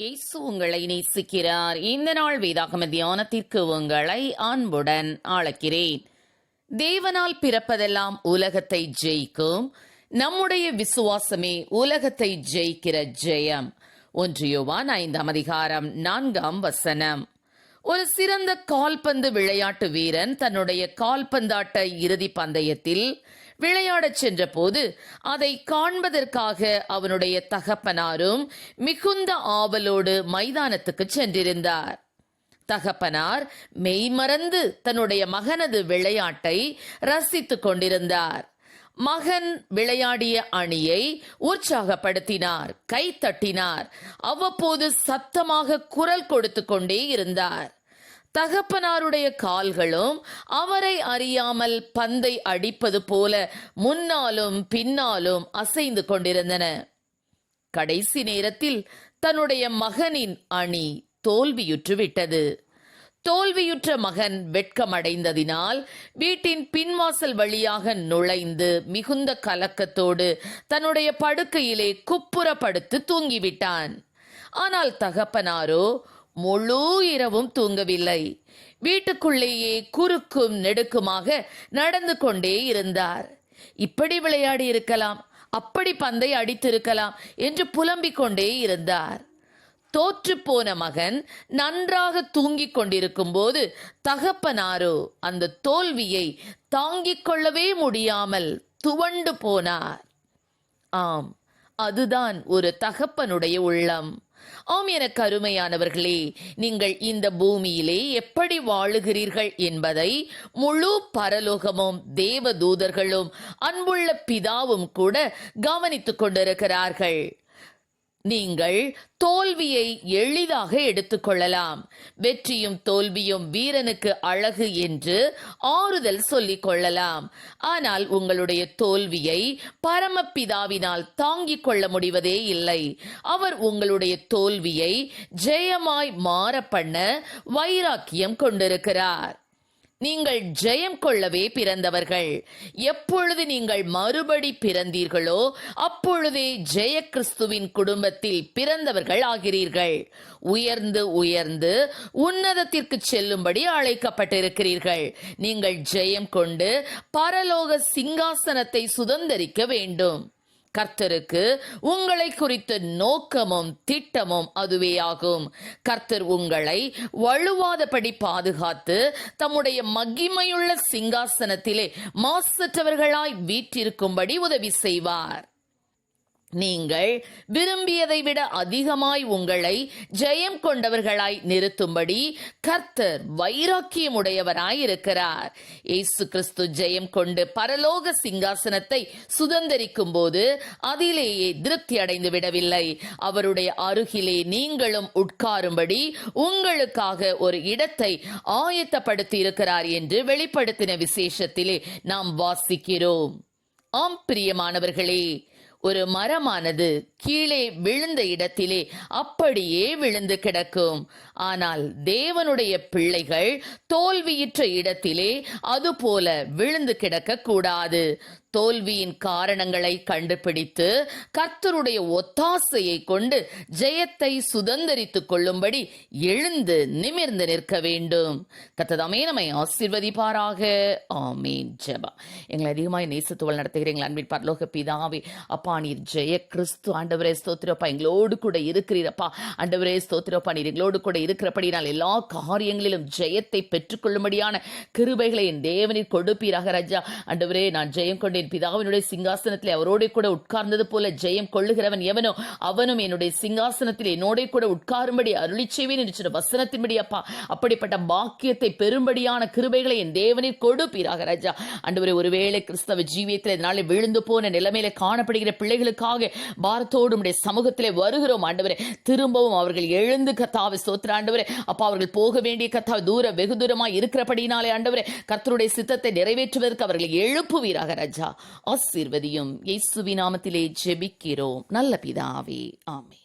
இயேசு உங்களை நேசிக்கிறார். இந்த நாள் வேதாகம தியானத்திற்கு உங்களை அன்புடன் அழைக்கிறேன். தேவனால் பிறப்பதெல்லாம் உலகத்தை ஜெயிக்கும். நம்முடைய விசுவாசமே உலகத்தை ஜெயிக்கிற ஜெயம். ஒன்றியோவான் ஐந்தாம் அதிகாரம் நான்காம் வசனம். ஒரு சிறந்த கால்பந்து விளையாட்டு வீரன் தன்னுடைய கால்பந்தாட்ட இறுதி பந்தயத்தில் விளையாடச் சென்றபோது அதை காண்பதற்காக அவனுடைய தகப்பனாரும் மிகுந்த ஆவலோடு மைதானத்துக்கு சென்றிருந்தார். தகப்பனார் மெய்மறந்து தன்னுடைய மகனது விளையாட்டை ரசித்துக் கொண்டிருந்தார். மகன் விளையாடிய அணியை உற்சாகப்படுத்தினார் கை தட்டினார் அவ்வப்போது சத்தமாக குரல் கொடுத்து கொண்டே இருந்தார். தகப்பனாருடைய கால்களும் அவரை அறியாமல் பந்தை அடிப்பது போல முன்னாலும் பின்னாலும் அசைந்து கொண்டிருந்தன. கடைசி நேரத்தில் தன்னுடைய மகனின் அணி தோல்வியுற்று விட்டது தோல்வியுற்ற மகன் வெட்கமடைந்ததினால் வீட்டின் பின்வாசல் வழியாக நுழைந்து மிகுந்த கலக்கத்தோடு தன்னுடைய படுக்கையிலே குப்புறப்படுத்து தூங்கிவிட்டான். ஆனால் தகப்பனாரோ முழு இரவும் தூங்கவில்லை. வீட்டுக்குள்ளேயே குறுக்கும் நெடுக்குமாக நடந்து கொண்டே இருந்தார். இப்படி விளையாடி இருக்கலாம் அப்படி பந்தை அடித்திருக்கலாம் என்று புலம்பிக் கொண்டே இருந்தார். தோற்று போன மகன் நன்றாக தூங்கிக் கொண்டிருக்கும் போது தகப்பனாரோ அந்த தோல்வியை தாங்கிக் கொள்ளவே முடியாமல் துவண்டு போனார். ஆம் அதுதான் ஒரு தகப்பனுடைய உள்ளம். ஆம் என கருமையானவர்களே நீங்கள் இந்த பூமியிலே எப்படி வாழுகிறீர்கள் என்பதை முழு பரலோகமும் தேவதூதர்களும் அன்புள்ள பிதாவும் கூட கவனித்துக் கொண்டிருக்கிறார்கள். நீங்கள் தோல்வியை எளிதாக எடுத்துக்கொள்ளலாம். வெற்றியும் தோல்வியும் வீரனுக்கு அழகு என்று ஆறுதல் சொல்லிக் கொள்ளலாம். ஆனால் உங்களுடைய தோல்வியை பரமபிதாவினால் தாங்கிக் கொள்ள முடிவதே இல்லை. அவர் உங்களுடைய தோல்வியை ஜெயமாய் மாற பண்ண வைராக்கியம் கொண்டிருக்கிறார். நீங்கள் ஜெயம் கொள்ளவே பிறந்தவர்கள். எப்பொழுது நீங்கள் மறுபடி பிறந்தீர்களோ அப்பொழுதே ஜெய கிறிஸ்துவின் குடும்பத்தில் பிறந்தவர்கள் ஆகிறீர்கள். உயர்ந்து உயர்ந்து உன்னதத்திற்கு செல்லும்படி அழைக்கப்பட்டிருக்கிறீர்கள். நீங்கள் ஜெயம் கொண்டு பரலோக சிங்காசனத்தை சுதந்தரிக்க வேண்டும். கர்த்தருக்கு உங்களை குறித்த நோக்கமும் திட்டமும் அதுவேயாகும். கர்த்தர் உங்களை வலுவாதபடி பாதுகாத்து தம்முடைய மகிமையுள்ள சிங்காசனத்திலே மாசற்றவர்களாய் வீற்றிருக்கும்படி உதவி செய்வார். நீங்கள் விரும்பியதை விட அதிகமாய் உங்களை ஜெயம் கொண்டவர்களாய் நிறுத்தும்படி கர்த்தர் வைராக்கியம் உடையவராய் இருக்கிறார் இயேசு கிறிஸ்து ஜெயம் கொண்டு பரலோக சிங்காசனத்தை சுதந்திரிக்கும் போது அதிலேயே திருப்தி அடைந்து விடவில்லை. அவருடைய அருகிலே நீங்களும் உட்காரும்படி உங்களுக்காக ஒரு இடத்தை ஆயத்தப்படுத்தி இருக்கிறார் என்று வெளிப்படுத்தின விசேஷத்திலே நாம் வாசிக்கிறோம். ஆம் பிரியமானவர்களே ஒரு மரமானது கீழே விழுந்த இடத்திலே அப்படியே விழுந்து கிடக்கும். ஆனால் தேவனுடைய பிள்ளைகள் தோல்வியுற்ற இடத்திலே அதுபோல விழுந்து கிடக்க கூடாது தோல்வியின் காரணங்களை கண்டுபிடித்து கர்த்தருடைய ஒத்தாசையை கொண்டு ஜெயத்தை சுதந்திரித்துக் கொள்ளும்படி எழுந்து நிமிர்ந்து நிற்க வேண்டும். கத்ததாமே நம்மை ஆசிர்வதிப்பாராக. ஆமீன். ஜபா எங்களை அதிகமாக நேசத்துவல் நடத்துகிறீங்களா அன்பின் பரலோக பிதாவே அப்பா நீர் ஜெய கிறிஸ்து. ஆண்டவரே ஸ்தோத்திரப்பா எங்களோடு கூட இருக்கிறீரப்பா ஆண்டவரே ஸ்தோத்திரப்பா நீர் எங்களோடு கூட இருக்கிறபடினால் எல்லா காரியங்களிலும் ஜெயத்தை பெற்றுக்கொள்ளும்படியான கிருபைகளை என் தேவனில் கொடுப்பீராக ராஜா. ஆண்டவரே நான் ஜெயம் கொண்டு என் பிதாவினுடைய சிங்காசனத்தில் அவரோட கூட உட்கார்ந்தது போல ஜெயம் கொள்ளுகிறவன் எவனோ அவனும் என்னுடைய சிங்காசனத்தில் என்னோட கூட உட்காரும்படி அருளி செய்வேன் என்று சொன்ன வசனத்தின்படி அப்பா. அப்படிப்பட்ட பாக்கியத்தை பெரும்படியான கிருபைகளை என் தேவனை கொடுப்பீராக ராஜா. அன்று ஒருவேளை கிறிஸ்தவ ஜீவியத்தில் இதனாலே விழுந்து போன நிலைமையில காணப்படுகிற பிள்ளைகளுக்காக பாரத்தோடு உடைய சமூகத்திலே வருகிறோம் ஆண்டவரே. திரும்பவும் அவர்கள் எழுந்து கத்தாவை சோத்திர ஆண்டவரே. அப்பா அவர்கள் போக வேண்டிய கத்தாவை தூர வெகு தூரமாக இருக்கிறபடினாலே ஆண்டவரே கர்த்தருடைய சித்தத்தை நிறைவேற்றுவதற்கு அவர்களை எழுப்புவீராக ராஜா. ஆசீர்வதியும். இயேசுவி நாமத்திலே ஜெபிக்கிறோம். நல்ல பிதாவே ஆமே